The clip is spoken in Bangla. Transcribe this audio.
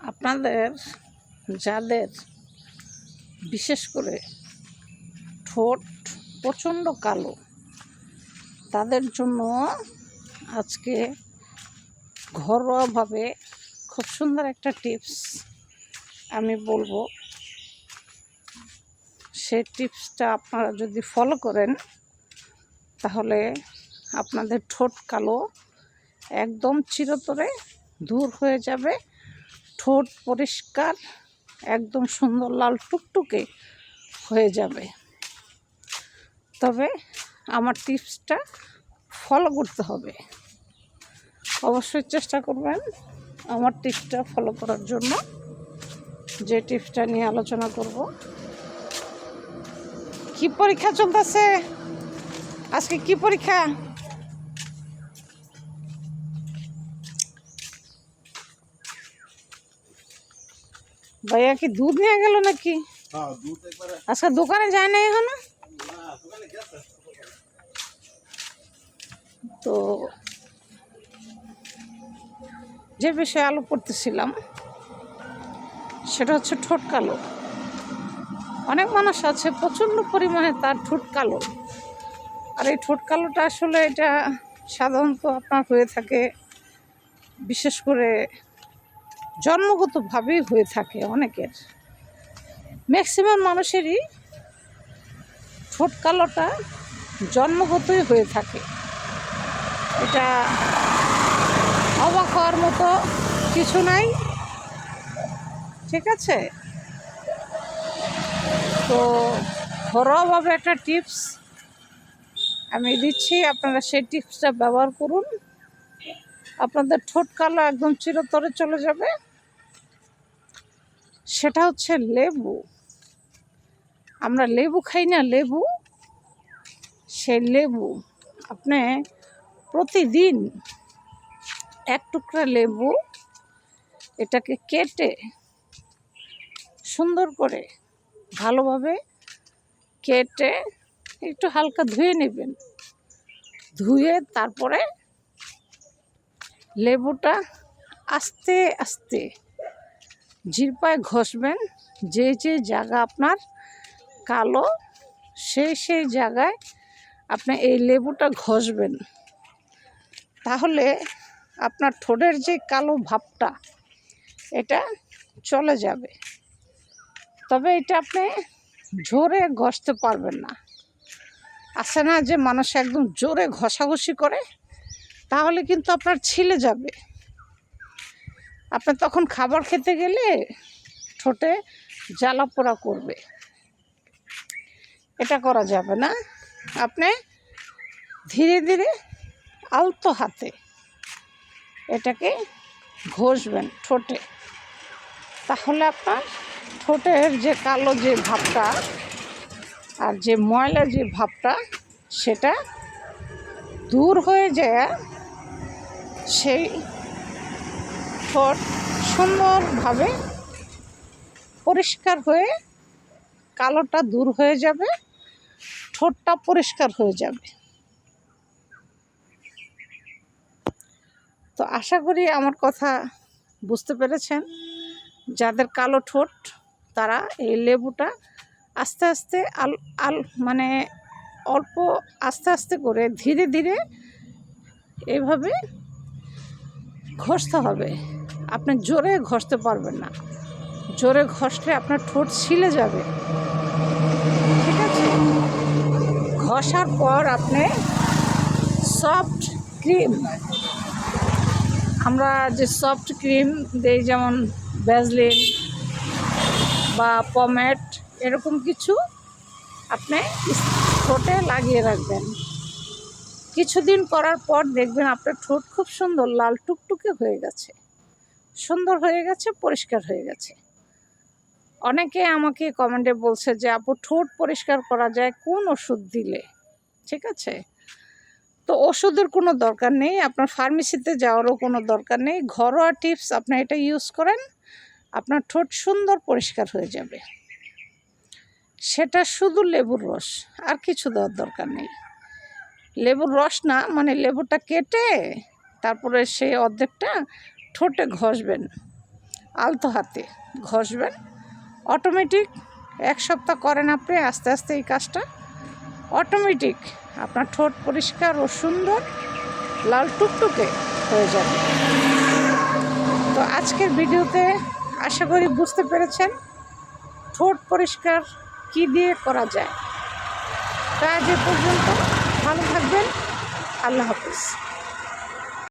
আপনাদের, যাদের বিশেষ করে ঠোঁট প্রচণ্ড কালো, তাদের জন্য আজকে ঘরোয়াভাবে খুব সুন্দর একটা টিপস আমি বলব। সেই টিপসটা আপনারা যদি ফলো করেন, তাহলে আপনাদের ঠোঁট কালো একদম চিরতরে দূর হয়ে যাবে। ঠোঁট পরিষ্কার, একদম সুন্দর লাল টুকটুকে হয়ে যাবে। তবে আমার টিপসটা ফলো করতে হবে। অবশ্যই চেষ্টা করবেন আমার টিপসটা ফলো করার জন্য। যে টিপসটা নিয়ে আলোচনা করব। কি পরীক্ষা চলতেছে? আজকে কি পরীক্ষা? ভাইয়া কি দুধ নিয়ে গেল নাকি আজকে দোকানে যায় না এখনও তো যে বিষয়ে আলো পড়তেছিলাম সেটা হচ্ছে ঠোঁট কালো অনেক মানুষ আছে প্রচণ্ড পরিমাণে তার ঠোঁট কালো আর এই ঠোঁট কালোটা আসলে এটা সাধারণত আপনার হয়ে থাকে বিশেষ করে জন্মগতভাবেই হয়ে থাকে অনেকের। ম্যাক্সিমাম মানুষেরই ঠোঁট কালোটা জন্মগতই হয়ে থাকে। এটা অবাক হওয়ার মতো কিছু নাই। ঠিক আছে? তো ঘরোয়াভাবে একটা টিপস আমি দিচ্ছি। আপনারা সেই টিপসটা ব্যবহার করুন। আপনাদের ঠোঁট কালো একদম চিরতরে চলে যাবে। সেটা হচ্ছে লেবু। আমরা লেবু খাই না, লেবু, সেই লেবু। আপনি প্রতিদিন এক টুকরা লেবু এটাকে কেটে সুন্দর করে ভালোভাবে কেটে একটু হালকা ধুয়ে নেবেন। ধুয়ে তারপরে লেবুটা আস্তে আস্তে জিরপায় ঘষবেন, যে যে জায়গা আপনার কালো সেই সেই জায়গায় আপনি এই লেবুটা ঘষবেন। তাহলে আপনার ঠোঁটের যে কালো ভাবটা, এটা চলে যাবে। তবে এটা আপনি জোরে ঘষতে পারবেন না। আসে না যে মানুষ একদম জোরে ঘষাঘষি করে, তাহলে কিন্তু আপনার ছিলে যাবে। আপনি তখন খাবার খেতে গেলে ঠোঁটে জ্বালা পোড়া করবে। এটা করা যাবে না। আপনি ধীরে ধীরে আলতো হাতে এটাকে ঘষবেন ঠোঁটে। তাহলে আপনার ঠোঁটের যে কালো যে ভাবটা আর যে ময়লা যে ভাবটা সেটা দূর হয়ে যায়। সেই ঠোঁট সুন্দরভাবে পরিষ্কার হয়ে কালোটা দূর হয়ে যাবে, ঠোঁটটা পরিষ্কার হয়ে যাবে। তো আশা করি আমার কথা বুঝতে পেরেছেন। যাদের কালো ঠোঁট, তারা এই লেবুটা আস্তে আস্তে আল আল মানে অল্প আস্তে আস্তে করে ধীরে ধীরে এভাবে ঘষতে হবে। আপনি জোরে ঘষতে পারবেন না। জোরে ঘষলে আপনার ঠোঁট ছিলে যাবে। ঠিক আছে? ঘষার পর আপনি সফট ক্রিম আমরা যে সফট ক্রিম দেই যেমন ভ্যাজলিন বা পমেট এরকম কিছু আপনি ঠোঁটে লাগিয়ে রাখবেন। কিছুদিন করার পর দেখবেন আপনার ঠোঁট খুব সুন্দর, লাল টুকটুকে হয়ে গেছে। সুন্দর হয়ে গেছে, পরিষ্কার হয়ে গেছে। অনেকে আমাকে কমেন্টে বলছে যে, আপু, ঠোঁট পরিষ্কার করা যায় কোন ওষুধ দিলে? ঠিক আছে? তো ওষুধের কোনো দরকার নেই, আপনার ফার্মেসিতে যাওয়ারও কোনো দরকার নেই। ঘরোয়া টিপস আপনি এটা ইউজ করেন, আপনার ঠোঁট সুন্দর পরিষ্কার হয়ে যাবে। সেটা শুধু লেবুর রস, আর কিছু দেওয়ার দরকার নেই। লেবুর রস না মানে লেবুটা কেটে, তারপরে সেই অর্ধেকটা ঠোঁটে ঘষবেন, আলতো হাতে ঘষবেন অটোমেটিক এক সপ্তাহ করেন আপনি, আস্তে আস্তে এই কাজটা। অটোমেটিক আপনার ঠোঁট পরিষ্কার ও সুন্দর, লাল টুকটুকে হয়ে যাবে। তো আজকের ভিডিওতে আশা করি বুঝতে পেরেছেন ঠোঁট পরিষ্কার কি দিয়ে করা যায়। তা এ পর্যন্ত ভালো থাকবেন, আল্লাহ হাফিজ।